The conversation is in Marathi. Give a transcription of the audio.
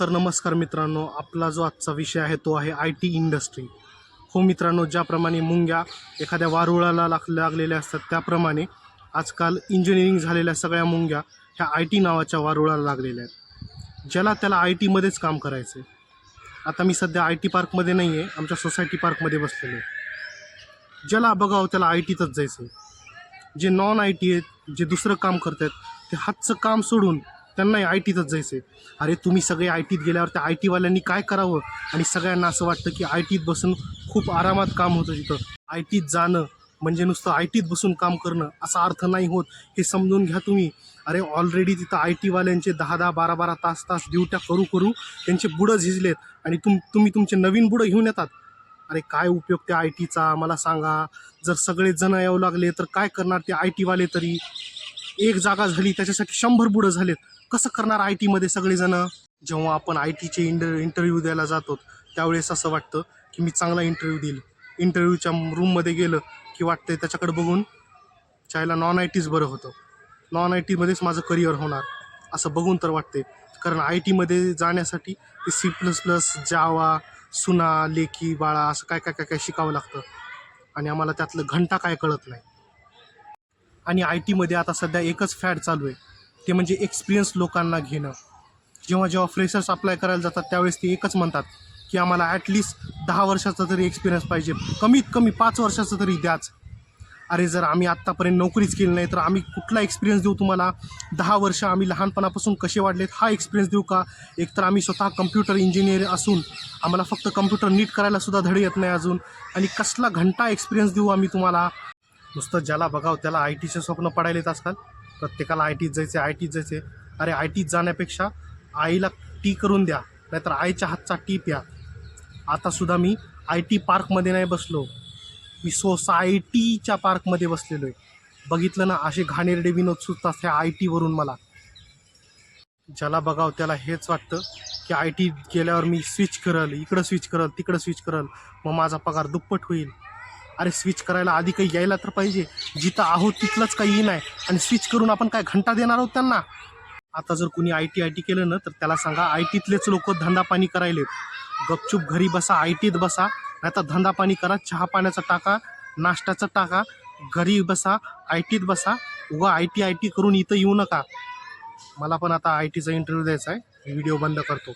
तर नमस्कार मित्रांनो आपला जो आजचा विषय आहे तो आहे आय टी इंडस्ट्री. हो मित्रांनो ज्याप्रमाणे मुंग्या एखाद्या वारुळाला लाग लागलेल्या असतात त्याप्रमाणे आजकाल इंजिनिअरिंग झालेल्या सगळ्या मुंग्या ह्या आय टी नावाच्या वारुळाला लागलेल्या आहेत. ज्याला त्याला आय टीमध्येच काम करायचं आहे आता मी सध्या आय टी पार्कमध्ये नाही आहे आमच्या सोसायटी पार्कमध्ये बसलेलो आहे. ज्याला बघावं त्याला आय टीतच जायचं आहे जे नॉन आय टी आहेत जे दुसरं काम करत आहेत ते हातचं काम सोडून त्यांनाही आय टीतच जायचं आहे अरे तुम्ही सगळे आय टीत गेल्यावर त्या आय टीवाल्यांनी काय करावं? आणि सगळ्यांना असं वाटतं की आय टीत बसून खूप आरामात काम होतं तिथं. आय टीत जाणं म्हणजे नुसतं आय टीत बसून काम करणं असा अर्थ नाही होत. हे समजून घ्या तुम्ही. अरे ऑलरेडी तिथं आय टीवाल्यांचे दहा दहा बारा बारा तास तास ड्युट्या करू करू त्यांचे बुडं झिजलेत. आणि तुम तुम्ही तुमचे नवीन बुडं घेऊन येतात. अरे काय उपयोग त्या आय टीचा? मला सांगा. जर सगळेच जण येऊ लागले तर काय करणार ते आय टीवाले तरी? एक जागा झाली त्याच्यासाठी शंभर बुडं झालेत. कसं करणार आय टीमध्ये सगळेजणं? जेव्हा आपण आय टीचे इंटर इंटरव्ह्यू द्यायला जातो त्यावेळेस असं वाटतं की मी चांगला इंटरव्ह्यू देईल. इंटरव्ह्यूच्या रूममध्ये गेलं की वाटतंय त्याच्याकडे बघून चायला नॉन आय टीच बरं होतं. नॉन आय टीमध्येच माझं करिअर होणार असं बघून तर वाटते कारण आय टीमध्ये जाण्यासाठी ते सी प्लस प्लस जावा सुना लेकी बाळा असं काय काय काय काय शिकावं लागतं. आणि आम्हाला त्यातलं घंटा काय कळत नाही. आणि आय टीमध्ये आता सध्या एकच फॅड चालू आहे. ते म्हणजे एक्सपिरियन्स लोकांना घेणं. जेव्हा जेव्हा फ्रेशर्स अप्लाय करायला जातात त्यावेळेस ते एकच म्हणतात की आम्हाला ॲटलिस्ट दहा वर्षाचा तरी एक्सपिरियन्स पाहिजे. कमीत कमी पाच वर्षाचा तरी द्याच. अरे जर आम्ही आत्तापर्यंत नोकरीच केली नाही तर आम्ही कुठला एक्सपिरियन्स देऊ तुम्हाला? दहा वर्ष आम्ही लहानपणापासून कसे वाढलेत हा एक्सपिरियन्स देऊ का? एकतर आम्ही स्वतः कम्प्युटर इंजिनियर असून आम्हाला फक्त कम्प्युटर नीट करायला सुद्धा धडे येत नाही अजून. आणि कसला घंटा एक्सपिरियन्स देऊ आम्ही तुम्हाला? नुसतं ज्याला बघावं त्याला आय टीचे स्वप्न पडायलेत आजकाल. प्रत्येकाला आय टीत जायचे आय टीत जायचे अरे आय टीत जाण्यापेक्षा आईला टी करून द्या नाहीतर आईच्या हातचा टी प्या आतासुद्धा मी आय टी पार्कमध्ये नाही बसलो. मी सोसायटीच्या पार्कमध्ये बसलेलो आहे. बघितलं ना असे घाणेरडे विनोद सुचतात ह्या आय टीवरून मला. ज्याला बघावं त्याला हेच वाटतं की आय टी गेल्यावर मी स्विच करल इकडं स्विच करल तिकडं स्विच करल. मग माझा पगार दुप्पट होईल. अरे स्विच करायला आधी काही यायला तर पाहिजे. जिथं आहोत तिथलंच काही नाही. आणि स्विच करून आपण काय घंटा देणार आहोत त्यांना? आता जर कुणी आय टी आय टी केलं ना तर त्याला सांगा आय टीतलेच लोक धंदा पाणी करायले. गपचूप घरी बसा आय टीत बसा नाही तर धंदा पाणी करा चहा पाण्याचा टाका नाश्त्याचा टाका घरी बसा आय टीत बसा उगा आय टी आय टी करून इथं येऊ नका. मला पण आता आय टीचा इंटरव्ह्यू द्यायचा आहे. व्हिडिओ बंद करतो.